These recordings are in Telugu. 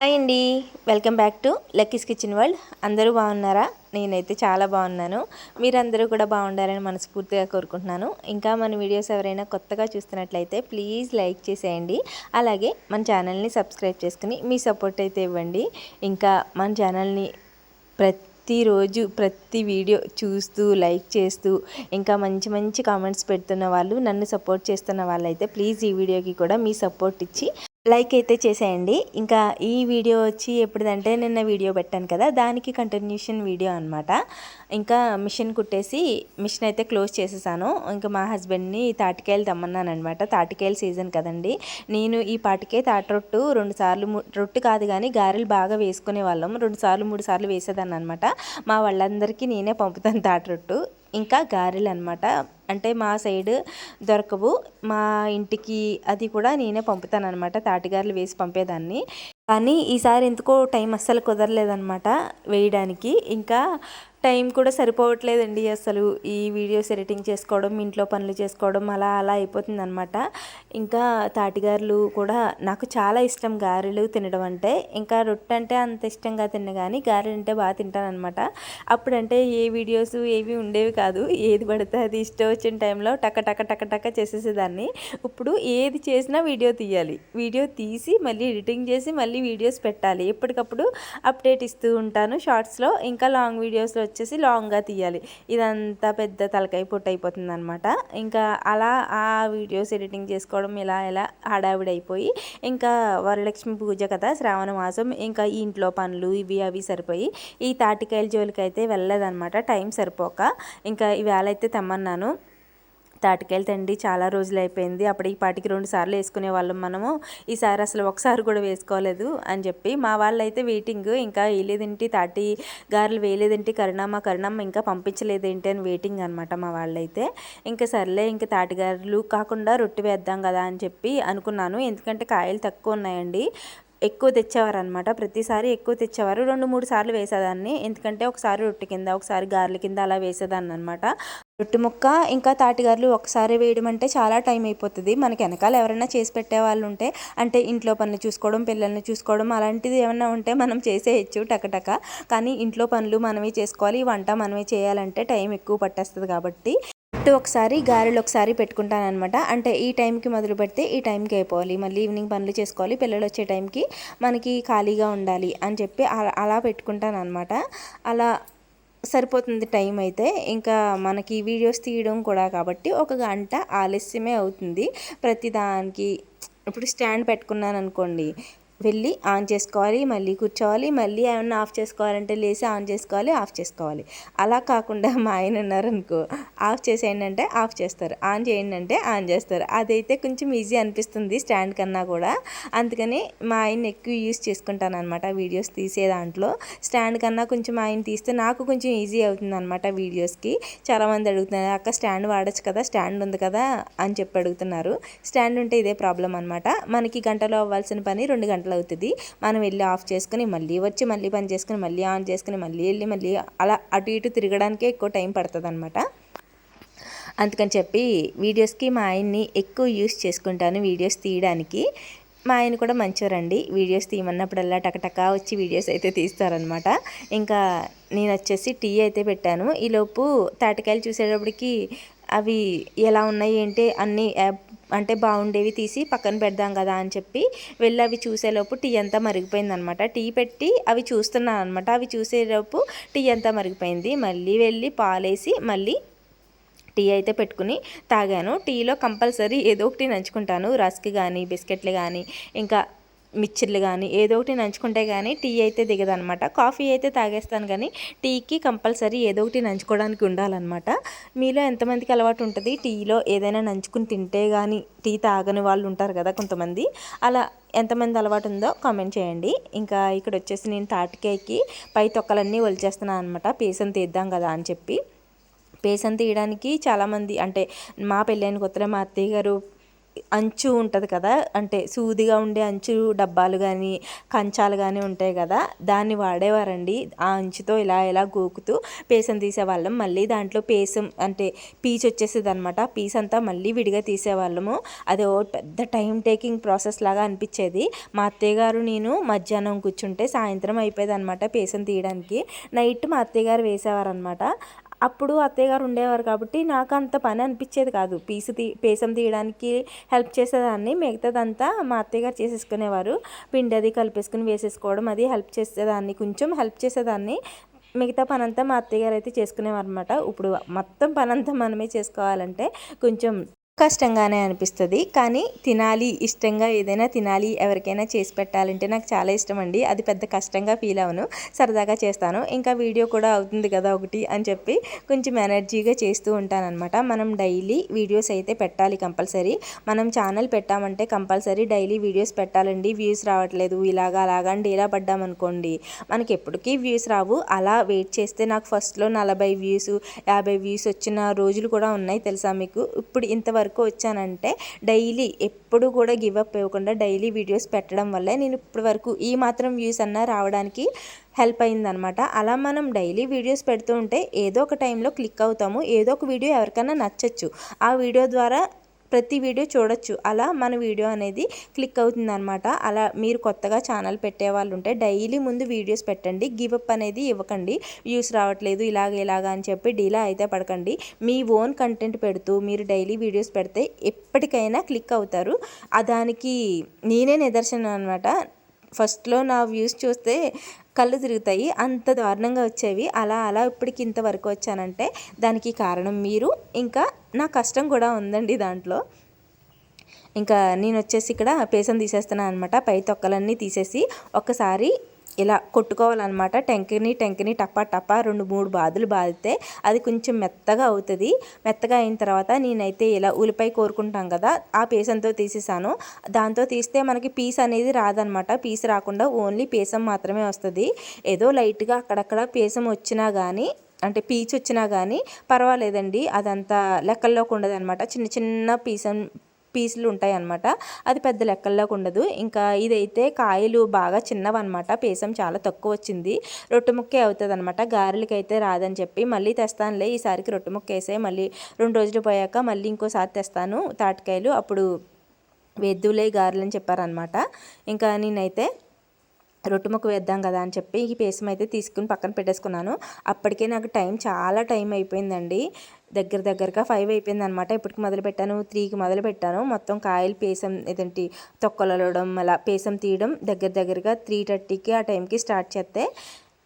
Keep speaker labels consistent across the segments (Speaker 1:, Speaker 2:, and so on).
Speaker 1: హాయ్ అండి. Welcome back to Lucky's kitchen world. అందరూ బాగున్నారా? నేనైతే చాలా బాగున్నాను. మీరందరూ కూడా బాగుండాలని మనస్ఫూర్తిగా కోరుకుంటున్నాను. ఇంకా మన వీడియోస్ ఎవరైనా కొత్తగా చూస్తున్నట్లయితే ప్లీజ్ లైక్ చేసేయండి. అలాగే మన ఛానల్ని సబ్స్క్రైబ్ చేసుకుని మీ సపోర్ట్ అయితే ఇవ్వండి. ఇంకా మన ఛానల్ని ప్రతిరోజు ప్రతి వీడియో చూస్తూ లైక్ చేస్తూ ఇంకా మంచి మంచి కామెంట్స్ పెడుతున్న వాళ్ళు నన్ను సపోర్ట్ చేస్తున్న వాళ్ళైతే ప్లీజ్ ఈ వీడియోకి కూడా మీ సపోర్ట్ ఇచ్చి లైక్ అయితే చేసేయండి. ఇంకా ఈ వీడియో వచ్చి ఎప్పుడుదంటే నిన్న వీడియో పెట్టాను కదా దానికి కంటిన్యూషన్ వీడియో అనమాట ఇంకా మిషన్ కుట్టేసి మిషన్ అయితే క్లోజ్ చేసేసాను. ఇంకా మా హస్బెండ్ని తాటికాయలు తెమ్మన్నాను అనమాట తాటికాయల సీజన్ కదండి. నేను ఈ పాటికే తాటరొట్టు రెండు సార్లు రొట్టు కాదు కానీ గారెలు బాగా వేసుకునే వాళ్ళం రెండు సార్లు మూడు సార్లు వేసేదాన్ని అనమాట మా వాళ్ళందరికీ నేనే పంపుతాను తాటరొట్టు ఇంకా గారెలు అనమాట అంటే మా సైడ్ దొరకవు. మా ఇంటికి అది కూడా నేనే పంపుతాను అనమాట తాటిగారులు వేసి పంపేదాన్ని. కానీ ఈసారి ఎందుకో టైం అస్సలు కుదరలేదనమాట వేయడానికి. ఇంకా టైం కూడా సరిపోవట్లేదండి అసలు ఈ వీడియోస్ ఎడిటింగ్ చేసుకోవడం ఇంట్లో పనులు చేసుకోవడం అలా అలా అయిపోతుంది అనమాట ఇంకా తాటిగారులు కూడా నాకు చాలా ఇష్టం గారెలు తినడం అంటే. ఇంకా రొట్టె అంటే అంత ఇష్టంగా తిన్న కానీ గారెలు అంటే బాగా తింటాను అనమాట అప్పుడంటే ఏ వీడియోస్ ఏవి ఉండేవి కాదు. ఏది పడితే అది ఇష్టం వచ్చిన టైంలో టక టక టక టక చేసేసేదాన్ని. ఇప్పుడు ఏది చేసినా వీడియో తీయాలి. వీడియో తీసి మళ్ళీ ఎడిటింగ్ చేసి మళ్ళీ వీడియోస్ పెట్టాలి. ఎప్పటికప్పుడు అప్డేట్ ఇస్తూ ఉంటాను షార్ట్స్లో. ఇంకా లాంగ్ వీడియోస్లో వచ్చేసి లాంగ్గా తీయాలి. ఇదంతా పెద్ద తలకాయ పొట్టు అయిపోతుంది అనమాట ఇంకా అలా ఆ వీడియోస్ ఎడిటింగ్ చేసుకోవడం ఇలా ఇలా హడావిడైపోయి ఇంకా వరలక్ష్మి పూజ కదా శ్రావణ మాసం ఇంకా ఇంట్లో పనులు ఇవి అవి సరిపోయి ఈ తాటికాయల జోలికి అయితే వెళ్ళలేదన్నమాట టైం సరిపోక. ఇంకా ఇవాళ అయితే తెమ్మన్నాను. తాటికాయలు తండి చాలా రోజులు అయిపోయింది అప్పుడు ఈ పాటికి రెండు సార్లు వేసుకునే వాళ్ళం మనము. ఈసారి అసలు ఒకసారి కూడా వేసుకోలేదు అని చెప్పి మా వాళ్ళైతే వెయిటింగ్ ఇంకా వేయలేదేంటి తాటి గారెలు వేయలేదేంటి కరుణమ్మ కరుణమ్మ ఇంకా పంపించలేదేంటి అని వెయిటింగ్ అనమాట మా వాళ్ళైతే. ఇంకా సర్లే ఇంకా తాటిగారులు కాకుండా రొట్టె వేద్దాం కదా అని చెప్పి అనుకున్నాను. ఎందుకంటే కాయలు తక్కువ ఉన్నాయండి. ఎక్కువ తెచ్చేవారు అనమాట ప్రతిసారి ఎక్కువ తెచ్చేవారు. రెండు మూడు సార్లు వేసేదాన్ని. ఎందుకంటే ఒకసారి రొట్టె కింద ఒకసారి గార్ల కింద అలా వేసేదాన్ని అనమాట రొట్టె ముక్క ఇంకా తాటిగారులు ఒకసారి వేయడం అంటే చాలా టైం అయిపోతుంది. మనకి వెనకాల ఎవరైనా చేసి పెట్టే వాళ్ళు ఉంటే అంటే ఇంట్లో పనులు చూసుకోవడం పిల్లల్ని చూసుకోవడం అలాంటిది ఏమైనా ఉంటే మనం చేసేయచ్చు టకటక. కానీ ఇంట్లో పనులు మనమే చేసుకోవాలి వంట మనమే చేయాలంటే టైం ఎక్కువ పట్టేస్తుంది కాబట్టి. ఒకసారి గారెలు ఒకసారి పెట్టుకుంటాను అనమాట అంటే ఈ టైంకి మొదలు పెడితే ఈ టైంకి అయిపోవాలి. మళ్ళీ ఈవినింగ్ పనులు చేసుకోవాలి పిల్లలు వచ్చే టైంకి మనకి ఖాళీగా ఉండాలి అని చెప్పి అలా పెట్టుకుంటాను అనమాట అలా సరిపోతుంది టైం అయితే. ఇంకా మనకి వీడియోస్ తీయడం కూడా కాబట్టి ఒక గంట ఆలస్యమే అవుతుంది. ప్రతిదానికి ఇప్పుడు స్టాండ్ పెట్టుకున్నాను అనుకోండి వెళ్ళి ఆన్ చేసుకోవాలి మళ్ళీ కూర్చోవాలి మళ్ళీ ఏమన్నా ఆఫ్ చేసుకోవాలంటే లేచి ఆన్ చేసుకోవాలి ఆఫ్ చేసుకోవాలి. అలా కాకుండా మా ఆయన ఉన్నారనుకో ఆఫ్ చేసేయండి అంటే ఆఫ్ చేస్తారు ఆన్ చేయండి అంటే ఆన్ చేస్తారు. అదైతే కొంచెం ఈజీ అనిపిస్తుంది స్టాండ్ కన్నా కూడా. అందుకని మా ఆయన ఎక్కువ యూస్ చేసుకుంటాను అనమాట వీడియోస్ తీసే దాంట్లో. స్టాండ్ కన్నా కొంచెం ఆయన తీస్తే నాకు కొంచెం ఈజీ అవుతుంది అనమాట వీడియోస్కి. చాలామంది అడుగుతున్నారు అక్క స్టాండ్ వాడచ్చు కదా స్టాండ్ ఉంది కదా అని చెప్పి అడుగుతున్నారు. స్టాండ్ ఉంటే ఇదే ప్రాబ్లం అనమాట మనకి గంటలో అవ్వాల్సిన పని రెండు గంటలు గంటలు అవుతుంది మనం వెళ్ళి ఆఫ్ చేసుకుని మళ్ళీ వచ్చి మళ్ళీ పని చేసుకుని మళ్ళీ ఆన్ చేసుకుని మళ్ళీ వెళ్ళి మళ్ళీ అలా అటు ఇటు తిరగడానికే ఎక్కువ టైం పడుతుంది అనమాట అందుకని చెప్పి వీడియోస్కి మా ఆయన్ని ఎక్కువ యూస్ చేసుకుంటాను వీడియోస్ తీయడానికి. మా ఆయన కూడా మంచివారండి వీడియోస్ తీయమన్నప్పుడల్లా టకటకా వచ్చి వీడియోస్ అయితే తీస్తారనమాట ఇంకా నేను వచ్చేసి టీ అయితే పెట్టాను. ఈలోపు తాటికాయలు చూసేటప్పటికి అవి ఎలా ఉన్నాయి ఏంటి అన్నీ అంటే బాగుండేవి తీసి పక్కన పెడదాం కదా అని చెప్పి వెళ్ళి అవి చూసేలోపు టీ అంతా మరిగిపోయిందనమాట. టీ పెట్టి అవి చూస్తున్నాను అనమాట అవి చూసేలోపు టీ అంతా మరిగిపోయింది. మళ్ళీ వెళ్ళి పాలేసి మళ్ళీ టీ అయితే పెట్టుకుని తాగాను. టీలో కంపల్సరీ ఏదో ఒకటి నంచుకుంటాను. రస్క్ కానీ బిస్కెట్లు కానీ ఇంకా మిక్చర్లు కానీ ఏదో ఒకటి నంచుకుంటే కానీ టీ అయితే దిగదనమాట. కాఫీ అయితే తాగేస్తాను కానీ టీకి కంపల్సరీ ఏదో ఒకటి నంచుకోవడానికి ఉండాలన్నమాట. మీలో ఎంతమందికి అలవాటు ఉంటుంది? టీలో ఏదైనా నంచుకుని తింటే కానీ టీ తాగని వాళ్ళు ఉంటారు కదా కొంతమంది. అలా ఎంతమంది అలవాటు ఉందో కామెంట్ చేయండి. ఇంకా ఇక్కడ వచ్చేసి నేను తాటికాయకి పై తొక్కలన్నీ ఒలిచేస్తున్నాను అనమాట పేసం తీద్దాం కదా అని చెప్పి. పేసం తీయడానికి చాలామంది అంటే మా పెళ్ళైన కొత్తలో మా అత్తయ్య గారు అంచు ఉంటుంది కదా అంటే సూదిగా ఉండే అంచు డబ్బాలు కానీ కంచాలు కానీ ఉంటాయి కదా దాన్ని వాడేవారండి. ఆ అంచుతో ఇలా ఇలా గోకుతూ పేసం తీసేవాళ్ళం. మళ్ళీ దాంట్లో పేసం అంటే పీచ్ వచ్చేసేది అనమాట పీస్ అంతా మళ్ళీ విడిగా తీసేవాళ్ళము. అది ఓ పెద్ద టైం టేకింగ్ ప్రాసెస్ లాగా అనిపించేది. మా అత్తయ్య గారు నేను మధ్యాహ్నం కూర్చుంటే సాయంత్రం అయిపోయేది అనమాట పేసం తీయడానికి. నైట్ మా అత్తయ్య గారు వేసేవారనమాట అప్పుడు అత్తయ్య గారు ఉండేవారు కాబట్టి నాకు అంత పని అనిపించేది కాదు. పీసు తీ పేసం తీయడానికి హెల్ప్ చేసేదాన్ని. మిగతాదంతా మా అత్తయ్య గారు చేసేసుకునేవారు. పిండి అది కలిపేసుకుని వేసేసుకోవడం అది హెల్ప్ చేసేదాన్ని. కొంచెం హెల్ప్ చేసేదాన్ని. మిగతా పనంతా మా అత్తయ్య గారు అయితే చేసుకునేవారు అనమాట ఇప్పుడు మొత్తం పనంతా మనమే చేసుకోవాలంటే కొంచెం కష్టంగానే అనిపిస్తుంది. కానీ తినాలి ఇష్టంగా ఏదైనా తినాలి ఎవరికైనా చేసి పెట్టాలంటే నాకు చాలా ఇష్టం అండి అది పెద్ద కష్టంగా ఫీల్ అవను సరదాగా చేస్తాను. ఇంకా వీడియో కూడా అవుతుంది కదా ఒకటి అని చెప్పి కొంచెం ఎనర్జీగా చేస్తూ ఉంటానన్నమాట. మనం డైలీ వీడియోస్ అయితే పెట్టాలి కంపల్సరీ. మనం ఛానల్ పెట్టామంటే కంపల్సరీ డైలీ వీడియోస్ పెట్టాలండి. వ్యూస్ రావట్లేదు. ఇలాగా అలాగా అని ఇలా పడ్డామనుకోండి మనకి ఎప్పటికీ వ్యూస్ రావు. అలా వెయిట్ చేస్తే నాకు ఫస్ట్లో నలభై వ్యూస్ యాభై వ్యూస్ వచ్చిన రోజులు కూడా ఉన్నాయి తెలుసా మీకు? ఇప్పుడు ఇంతవరకు వరకు వచ్చానంటే డైలీ ఎప్పుడు కూడా గివ్ అప్ ఇవ్వకుండా డైలీ వీడియోస్ పెట్టడం వల్లే నేను ఇప్పటి వరకు ఈ మాత్రం వ్యూస్ అన్నా రావడానికి హెల్ప్ అయిందనమాట అలా మనం డైలీ వీడియోస్ పెడుతూ ఉంటే ఏదో ఒక టైంలో క్లిక్ అవుతాము. ఏదో ఒక వీడియో ఎవరికైనా నచ్చచ్చు. ఆ వీడియో ద్వారా ప్రతి వీడియో చూడొచ్చు. అలా మన వీడియో అనేది క్లిక్ అవుతుంది అనమాట అలా మీరు కొత్తగా ఛానల్ పెట్టే వాళ్ళు ఉంటే డైలీ ముందు వీడియోస్ పెట్టండి. గివప్ అనేది ఇవ్వకండి. వ్యూస్ రావట్లేదు ఇలాగ ఇలాగ అని చెప్పి డీలా అయితే పడకండి. మీ ఓన్ కంటెంట్ పెడుతూ మీరు డైలీ వీడియోస్ పెడితే ఎప్పటికైనా క్లిక్ అవుతారు. దానికి నేనే నిదర్శనం అనమాట ఫస్ట్లో నా వ్యూస్ చూస్తే కళ్ళు తిరుగుతాయి అంత దారుణంగా వచ్చేవి. అలా అలా ఇప్పటికి ఇంతవరకు వచ్చానంటే దానికి కారణం మీరు ఇంకా నా కష్టం కూడా ఉందండి దాంట్లో. ఇంకా నేను వచ్చేసి ఇక్కడ పేసం తీసేస్తున్నాను అనమాట పై తొక్కలన్నీ తీసేసి ఒక్కసారి ఇలా కొట్టుకోవాలన్నమాట. టెంకిని టెంకిని టపా టపా రెండు మూడు బాదులు బాదితే అది కొంచెం మెత్తగా అవుతుంది. మెత్తగా అయిన తర్వాత నేనైతే ఇలా ఉల్లిపాయ కోరుకుంటాం కదా ఆ పేసంతో తీసేసాను. దాంతో తీస్తే మనకి పీస్ అనేది రాదనమాట పీస్ రాకుండా ఓన్లీ పేసం మాత్రమే వస్తుంది. ఏదో లైట్గా అక్కడక్కడ పేసం వచ్చినా కానీ అంటే పీచ్ వచ్చినా కానీ పర్వాలేదండి. అదంతా లెక్కల్లోకి ఉండదు అనమాట చిన్న చిన్న పీసం పీసులు ఉంటాయి అన్నమాట అది పెద్ద లెక్కల్లోకి ఉండదు. ఇంకా ఇదైతే కాయలు బాగా చిన్నవన్నమాట. పీసం చాలా తక్కువ వచ్చింది. రొట్టె ముక్కే అవుతుంది అనమాట గారెలకైతే రాదని చెప్పి మళ్ళీ తెస్తానులే. ఈసారికి రొట్టె ముక్క వేసే మళ్ళీ రెండు రోజులు పోయాక మళ్ళీ ఇంకోసారి తెస్తాను. తాటికాయలు అప్పుడు వేద్దులే గారెలు అని చెప్పారనమాట ఇంకా నేనైతే రొట్టె ముక్క వేద్దాం కదా అని చెప్పి ఈ పేసం అయితే తీసుకుని పక్కన పెట్టేసుకున్నాను. అప్పటికే నాకు టైం చాలా టైం అయిపోయిందండి. దగ్గర దగ్గరగా ఫైవ్ అయిపోయింది అనమాట ఇప్పటికి మొదలు పెట్టాను త్రీకి మొదలుపెట్టాను మొత్తం కాయలు పేసం ఏదంటి తొక్కలడం అలా పేసం తీయడం దగ్గర దగ్గరగా త్రీ థర్టీకి ఆ టైంకి స్టార్ట్ చేస్తే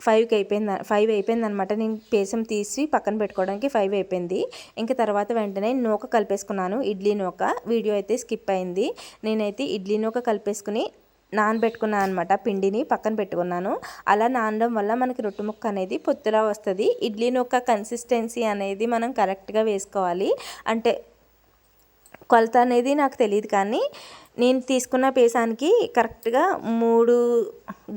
Speaker 1: ఫైవ్కి అయిపోయింది ఫైవ్ అయిపోయింది అనమాట నేను పేసం తీసి పక్కన పెట్టుకోవడానికి ఫైవ్ అయిపోయింది. ఇంకా తర్వాత వెంటనే నూక కలిపేసుకున్నాను ఇడ్లీ నూక. వీడియో అయితే స్కిప్ అయింది. నేనైతే ఇడ్లీ నూక కలిపేసుకుని నానబెట్టుకున్నాను అనమాట పిండిని పక్కన పెట్టుకున్నాను. అలా నానడం వల్ల మనకి రొట్టె ముక్క అనేది పొత్తులా వస్తుంది. ఇడ్లీ ఒక కన్సిస్టెన్సీ అనేది మనం కరెక్ట్గా వేసుకోవాలి. అంటే కొలత అనేది నాకు తెలియదు కానీ నేను తీసుకున్న పేసానికి కరెక్ట్గా మూడు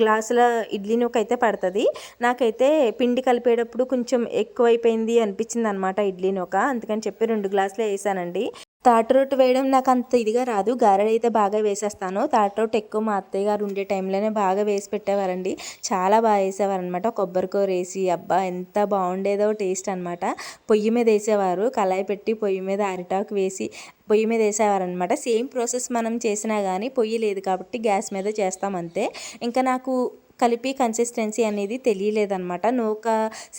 Speaker 1: గ్లాసుల ఇడ్లీ నూక అయితే పడుతుంది. నాకైతే పిండి కలిపేటప్పుడు కొంచెం ఎక్కువైపోయింది అనిపించింది అనమాట ఇడ్లీ నూక. అందుకని చెప్పి రెండు గ్లాసులు వేసానండి. తాటి రొట్టు వేయడం నాకు అంత ఇదిగా రాదు. గారెలు అయితే బాగా వేసేస్తాను. తాటి రొట్టు ఎక్కువ మా అత్తయ్య గారు ఉండే టైంలోనే బాగా వేసి పెట్టేవారండి. చాలా బాగా వేసేవారనమాట కొబ్బరికూర వేసి అబ్బా ఎంత బాగుండేదో టేస్ట్ అనమాట పొయ్యి మీద వేసేవారు. కళాయి పెట్టి పొయ్యి మీద అరిటాకు వేసి పొయ్యి మీద వేసేవారనమాట సేమ్ ప్రాసెస్ మనం చేసినా కానీ పొయ్యి లేదు కాబట్టి గ్యాస్ మీద చేస్తాం అంతే. ఇంకా నాకు కలిపి కన్సిస్టెన్సీ అనేది తెలియలేదనమాట నూక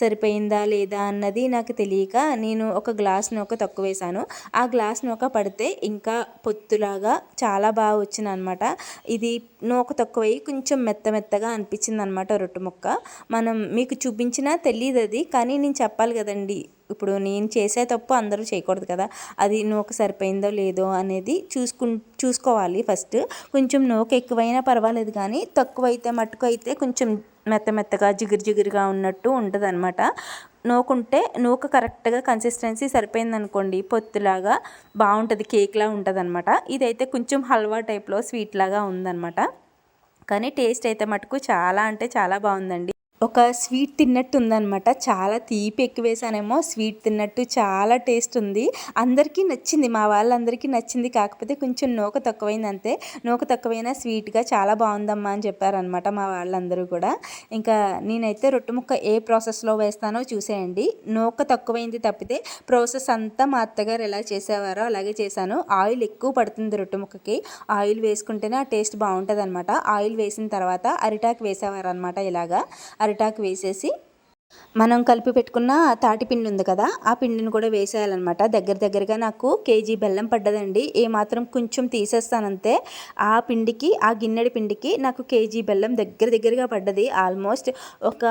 Speaker 1: సరిపోయిందా లేదా అన్నది నాకు తెలియక నేను ఒక గ్లాస్ నూక తక్కువ వేసాను. ఆ గ్లాస్ నూక పడితే ఇంకా పొత్తులాగా చాలా బాగా వచ్చింది అనమాట ఇది నూక తక్కువై కొంచెం మెత్త మెత్తగా అనిపించింది అనమాట రొట్టె ముక్క. మనం మీకు చూపించినా తెలియదు అది కానీ నేను చెప్పాలి కదండి. ఇప్పుడు నేను చేసే తప్పు అందరూ చేయకూడదు కదా. అది నూక సరిపోయిందో లేదో అనేది చూసుకు చూసుకోవాలి ఫస్ట్. కొంచెం నూక ఎక్కువైనా పర్వాలేదు కానీ తక్కువ అయితే మట్టుకు అయితే కొంచెం మెత్త మెత్తగా జిగురు జిగురుగా ఉన్నట్టు ఉంటుంది అనమాట నూకుంటే నూక కరెక్ట్గా కన్సిస్టెన్సీ సరిపోయిందనుకోండి పొత్తులాగా బాగుంటుంది కేక్లా ఉంటుంది అనమాట ఇదైతే కొంచెం హల్వా టైప్లో స్వీట్ లాగా ఉందన్నమాట. కానీ టేస్ట్ అయితే మటుకు చాలా అంటే చాలా బాగుందండి. ఒక స్వీట్ తిన్నట్టు ఉందనమాట చాలా తీపి ఎక్కువ వేసానేమో స్వీట్ తిన్నట్టు చాలా టేస్ట్ ఉంది అందరికీ నచ్చింది మా వాళ్ళందరికీ నచ్చింది. కాకపోతే కొంచెం నూక తక్కువైంది అంతే. నూక తక్కువైనా స్వీట్గా చాలా బాగుందమ్మా అని చెప్పారనమాట మా వాళ్ళందరూ కూడా. ఇంకా నేనైతే రొట్టె ముక్క ఏ ప్రాసెస్లో వేస్తానో చూసేయండి. నూక తక్కువైంది తప్పితే ప్రాసెస్ అంతా మా అత్తగారు ఎలా చేసేవారో అలాగే చేశాను. ఆయిల్ ఎక్కువ పడుతుంది రొట్టె ముక్కకి. ఆయిల్ వేసుకుంటేనే ఆ టేస్ట్ బాగుంటుంది అనమాట ఆయిల్ వేసిన తర్వాత అరిటాకు వేసేవారు అనమాట ఇలాగా అరిటాకు వేసేసి మనం కలిపి పెట్టుకున్న తాటి పిండి ఉంది కదా ఆ పిండిని కూడా వేసేయాలన్నమాట. దగ్గర దగ్గరగా నాకు కేజీ బెల్లం పడ్డదండి. ఏ మాత్రం కొంచెం తీసేస్తానంతే ఆ పిండికి ఆ గిన్నెడి పిండికి నాకు కేజీ బెల్లం దగ్గర దగ్గరగా పడ్డది. ఆల్మోస్ట్ ఒక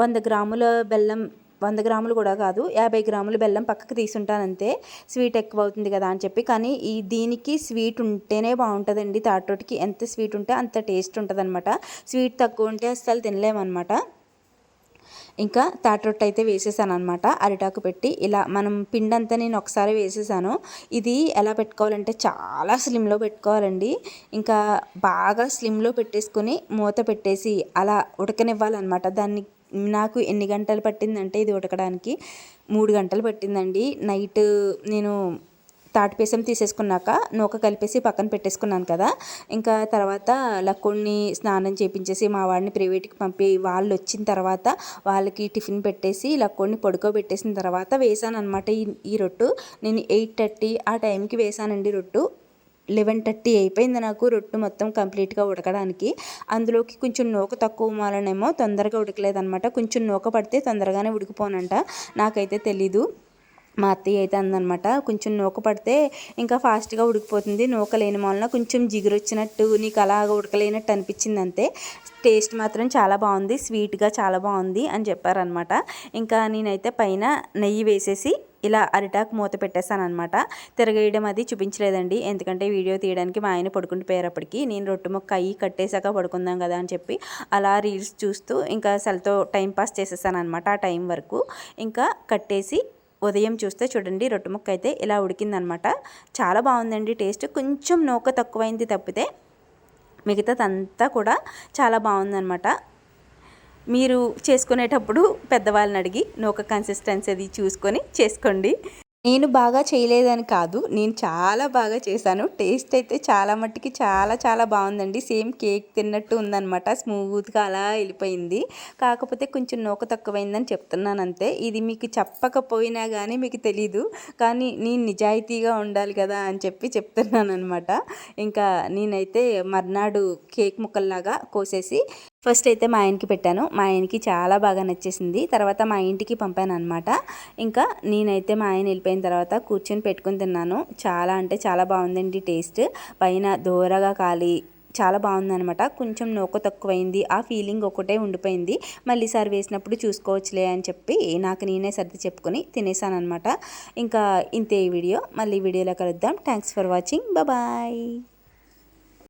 Speaker 1: వంద గ్రాముల బెల్లం వంద గ్రాములు కూడా కాదు యాభై గ్రాములు బెల్లం పక్కకు తీసుంటానంతే. స్వీట్ ఎక్కువ అవుతుంది కదా అని చెప్పి. కానీ ఈ దీనికి స్వీట్ ఉంటేనే బాగుంటుందండి. తాటోటికి ఎంత స్వీట్ ఉంటే అంత టేస్ట్ ఉంటుంది స్వీట్ తక్కువ ఉంటే అస్సలు తినలేమన్నమాట. ఇంకా తాటరొట్టె అయితే వేసేసాను అనమాట అరిటాకు పెట్టి ఇలా మనం పిండి అంతా నేను ఒకసారి వేసేసాను. ఇది ఎలా పెట్టుకోవాలంటే చాలా స్లిమ్లో పెట్టుకోవాలండి. ఇంకా బాగా స్లిమ్లో పెట్టేసుకొని మూత పెట్టేసి అలా ఉడకనివ్వాలన్నమాట. దాన్ని నాకు ఎన్ని గంటలు పట్టిందంటే ఇది ఉడకడానికి మూడు గంటలు పట్టిందండి. నైట్ నేను తాటిపేసం తీసేసుకున్నాక నూక కలిపేసి పక్కన పెట్టేసుకున్నాను కదా. ఇంకా తర్వాత లక్కుడిని స్నానం చేపించేసి మా వాడిని ప్రైవేట్కి పంపి వాళ్ళు వచ్చిన తర్వాత వాళ్ళకి టిఫిన్ పెట్టేసి లక్కుడిని పడుకోబెట్టేసిన తర్వాత వేసాను అనమాట ఈ ఈ రొట్టు. నేను ఎయిట్ థర్టీ ఆ టైంకి వేసానండి రొట్టు. లెవెన్ థర్టీ అయిపోయింది నాకు రొట్టు మొత్తం కంప్లీట్గా ఉడకడానికి. అందులోకి కొంచెం నూక తక్కువ మాలనేమో తొందరగా ఉడకలేదనమాట కొంచెం నూక పడితే తొందరగానే ఉడికిపోనంట. నాకైతే తెలీదు. మా అత్తయ్య అయితే అందనమాట కొంచెం నూక పడితే ఇంకా ఫాస్ట్గా ఉడికిపోతుంది. నూక లేని వలన కొంచెం జిగురు వచ్చినట్టు నీకు అలాగ ఉడకలేనట్టు అనిపించింది అంతే. టేస్ట్ మాత్రం చాలా బాగుంది స్వీట్గా చాలా బాగుంది అని చెప్పారనమాట ఇంకా నేనైతే పైన నెయ్యి వేసేసి ఇలా అరిటాకు మూత పెట్టేశాను అనమాట తిరగేయడం అది చూపించలేదండి. ఎందుకంటే వీడియో తీయడానికి మా ఆయన పడుకుంటూ పోయేటప్పటికి నేను రొట్టె మొక్క అయ్యి కట్టేశాక పడుకుందాం కదా అని చెప్పి అలా రీల్స్ చూస్తూ ఇంకా సెల్తో టైం పాస్ చేసేసాను అనమాట ఆ టైం వరకు. ఇంకా కట్టేసి ఉదయం చూస్తే చూడండి రొట్టె ముక్క అయితే ఇలా ఉడికిందనమాట చాలా బాగుందండి టేస్ట్. కొంచెం నూక తక్కువైంది తప్పితే మిగతాదంతా కూడా చాలా బాగుందనమాట మీరు చేసుకునేటప్పుడు పెద్దవాళ్ళని అడిగి నూక కన్సిస్టెన్సీ అది చూసుకొని చేసుకోండి. నేను బాగా చేయలేదని కాదు నేను చాలా బాగా చేశాను. టేస్ట్ అయితే చాలా మట్టుకి చాలా చాలా బాగుందండి. సేమ్ కేక్ తిన్నట్టు ఉందనమాట స్మూత్గా అలా వెళ్ళిపోయింది. కాకపోతే కొంచెం నూక తక్కువైందని చెప్తున్నాను అంతే. ఇది మీకు చెప్పకపోయినా కానీ మీకు తెలీదు. కానీ నేను నిజాయితీగా ఉండాలి కదా అని చెప్పి చెప్తున్నాను అనమాట ఇంకా నేనైతే మర్నాడు కేక్ ముక్కల్లాగా కోసేసి ఫస్ట్ అయితే మా ఆయనకి పెట్టాను. మా ఆయనకి చాలా బాగా నచ్చేసింది. తర్వాత మా ఇంటికి పంపాను అనమాట ఇంకా నేనైతే మా ఆయన వెళ్ళిపోయిన తర్వాత కూర్చొని పెట్టుకుని తిన్నాను. చాలా అంటే చాలా బాగుందండి టేస్ట్. పైన దూరగా కాలి చాలా బాగుందనమాట కొంచెం నోక తక్కువైంది. ఆ ఫీలింగ్ ఒకటే ఉండిపోయింది. మళ్ళీ సారి వేసినప్పుడు చూసుకోవచ్చులే అని చెప్పి నాకు నేనే సర్ది చెప్పుకొని తినేసాను అనమాట ఇంకా ఇంతే ఈ వీడియో. మళ్ళీ వీడియోలో కలుద్దాం. Thanks for watching bye